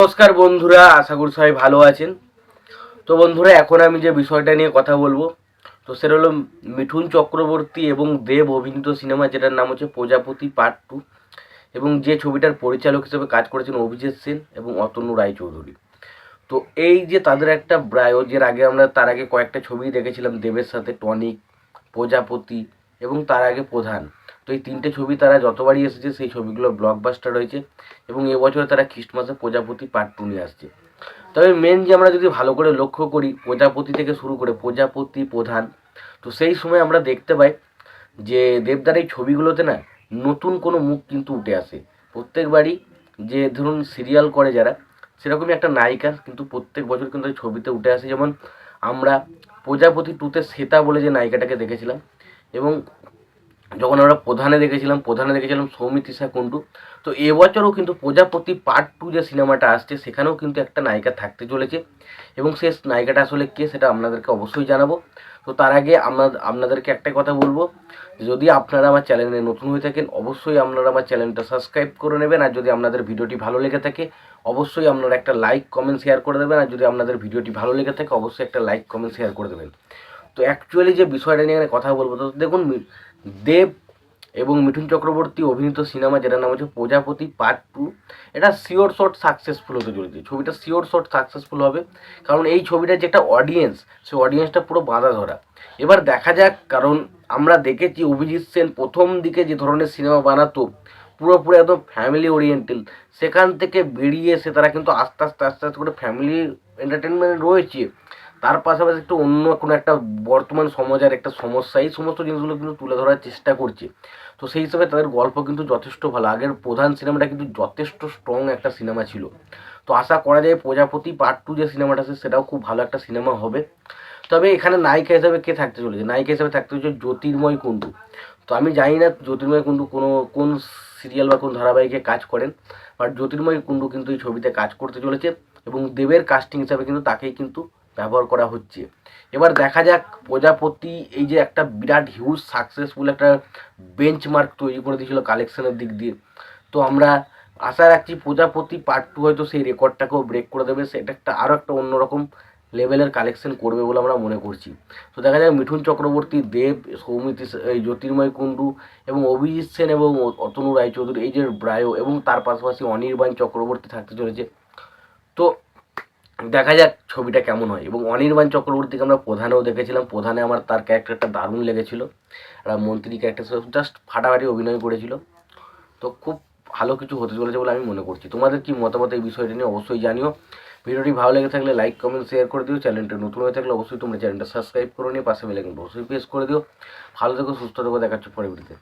নমস্কার বন্ধুরা, আশা করি সবাই ভালো আছেন। তো বন্ধুরা, এখন আমি যে বিষয়টা নিয়ে কথা বলব, তো সেটা হলো মিঠুন চক্রবর্তী এবং দেব অভিনীত সিনেমা, যেটার নাম হচ্ছে প্রজাপতি পার্ট টু এবং যে ছবিটার পরিচালক হিসেবে কাজ করেছেন অভিজিৎ সেন এবং অতনু রায়চৌধুরী। তো এই যে তাদের একটা ব্রায়ো, যের আগে আমরা তার আগে কয়েকটা ছবি দেখেছিলাম দেবের সাথে টনিক প্রজাপতি এবং তার আগে প্রধান। এই তিনটে ছবি তারা যতবারই এসেছে, সেই ছবিগুলো ব্লকবাস্টার হয়েছে এবং এবছর তারা খ্রিস্টমাসে প্রজাপতি পার্ট টু নিয়ে আসছে। তবে মেন যে আমরা যদি ভালো করে লক্ষ্য করি, প্রজাপতি থেকে শুরু করে প্রজাপতি প্রধান, তো সেই সময় আমরা দেখতে পাই যে দেবদার এই ছবিগুলোতে না নতুন কোনো মুখ কিন্তু উঠে আসে। প্রত্যেকবারই যে ধরুন সিরিয়াল করে যারা, সেরকমই একটা নায়িকা কিন্তু প্রত্যেক বছর কিন্তু ছবিতে উঠে আসে। যেমন আমরা প্রজাপতি টুতে শ্বেতা বলে যে নায়িকাটাকে দেখেছিলাম এবং যখন আমরা প্রধানে দেখেছিলাম প্রধানে দেখেছিলাম সৌমিত্রিষা কুণ্ডু। তো এবছরও কিন্তু প্রজাপতি পার্ট টু যে সিনেমাটা আসছে, সেখানেও কিন্তু একটা নায়িকা থাকতে চলেছে। এবং সে নায়িকাটা আসলে কে সেটা আপনাদেরকে অবশ্যই জানাব। তো তার আগে আমরা, আপনাদেরকে একটা কথা বলব যদি আপনারা আমার চ্যানেলে নতুন হয়ে থাকেন, অবশ্যই আপনারা আমার চ্যানেলটা সাবস্ক্রাইব করে নেবেন। আর যদি আপনাদের ভিডিওটি ভালো লেগে থাকে, অবশ্যই আপনারা একটা লাইক কমেন্ট শেয়ার করে দেবেন। আর যদি আপনাদের ভিডিওটি ভালো লেগে থাকে, অবশ্যই একটা লাইক কমেন্ট শেয়ার করে দেবেন। তো অ্যাকচুয়ালি যে বিষয়টা নিয়ে কথা বলব, তো দেখুন দেব এবং মিঠুন চক্রবর্তী অভিনীত সিনেমা যেটার নাম হচ্ছে প্রজাপতি পার্ট টু, এটা শিওর শট সাকসেসফুল হতে চলেছে। ছবিটা শিওর শট সাকসেসফুল হবে, কারণ এই ছবিটার যে একটা অডিয়েন্স সেই অডিয়েন্সটা পুরো বাঁধা ধরা। এবার দেখা যাক, কারণ আমরা দেখেছি অভিজিৎ সেন প্রথম দিকে যে ধরনের সিনেমা বানাতো, পুরোপুরি একদম ফ্যামিলি ওরিয়েন্টেড সেখান থেকে বেরিয়ে এসে তারা কিন্তু আস্তে আস্তে আস্তে আস্তে করে ফ্যামিলি এন্টারটেনমেন্ট রয়েছে। তার পাশাপাশি একটু অন্য কোনো একটা বর্তমান সমাজের একটা সমস্যা, এই সমস্ত জিনিসগুলো কিন্তু তুলে ধরার চেষ্টা করছে। তো সেই হিসাবে তাদের গল্প কিন্তু যথেষ্ট ভালো। আগের প্রধান সিনেমাটা কিন্তু যথেষ্ট স্ট্রং একটা সিনেমা ছিল। তো আশা করা যায় প্রজাপতি পার্ট টু যে সিনেমাটা আছে, সেটাও খুব ভালো একটা সিনেমা হবে। তবে এখানে নায়িকা হিসাবে কে থাকতে চলেছে? নায়িকা হিসাবে থাকতে চলেছে জ্যোতির্ময় কুণ্ডু। তো আমি জানি না জ্যোতির্ময় কুণ্ডু কোনো, কোন সিরিয়াল বা কোন ধারাবাহিকে কাজ করেন বাট জ্যোতির্ময় কুণ্ডু কিন্তু এই ছবিতে কাজ করতে চলেছে এবং দেবের কাস্টিং হিসাবে কিন্তু তাকেই কিন্তু ব্যবহার করা হচ্ছে। এবার দেখা যাক প্রজাপতি এই যে একটা বিরাট হিউজ সাকসেসফুল একটা বেঞ্চমার্ক তৈরি করে দিয়েছিল কালেকশনের দিক দিয়ে। তো আমরা আশা রাখছি প্রজাপতি পার্ট টু হয়তো সেই রেকর্ডটাকেও ব্রেক করে দেবে। সেটা একটা আরও একটা অন্যরকম লেভেলের কালেকশন করবে বলে আমরা মনে করছি। তো দেখা যায় মিঠুন চক্রবর্তী, দেব সৌমিতি এই জ্যোতির্ময় কুণ্ডু এবং অভিজিৎ সেন এবং অতনু রায়চৌধুরী, এই যে ব্রায়ো এবং তার পাশাপাশি অনির্বাণ চক্রবর্তী থাকতে চলেছে। তো দেখা যাক ছবিটা কেমন হয়। এবং অনির্বাণ চক্রবর্তীকে আমরা প্রধানেও দেখেছিলাম। প্রধানে আমার তার ক্যারেক্টারটা দারুণ লেগেছিল। একটা মন্ত্রী ক্যারেক্টার জাস্ট ফাটাফাটি অভিনয় করেছিল। তো খুব ভালো কিছু হতে চলেছে বলে আমি মনে করছি। তোমাদের কি মতামত এই বিষয়টা নিয়ে অবশ্যই জানিও। ভিডিওটি ভালো লেগে থাকলে লাইক কমেন্ট শেয়ার করে দিও। চ্যানেলটা নতুন হয়ে থাকলে অবশ্যই তোমরা চ্যানেলটা সাবস্ক্রাইব করে নিয়ে পাশে বেলাইকন অবশ্যই প্রেস করে দিও। ভালো থেকো, সুস্থ থেকো দেখাচ্ছ পরে ভিডিওতে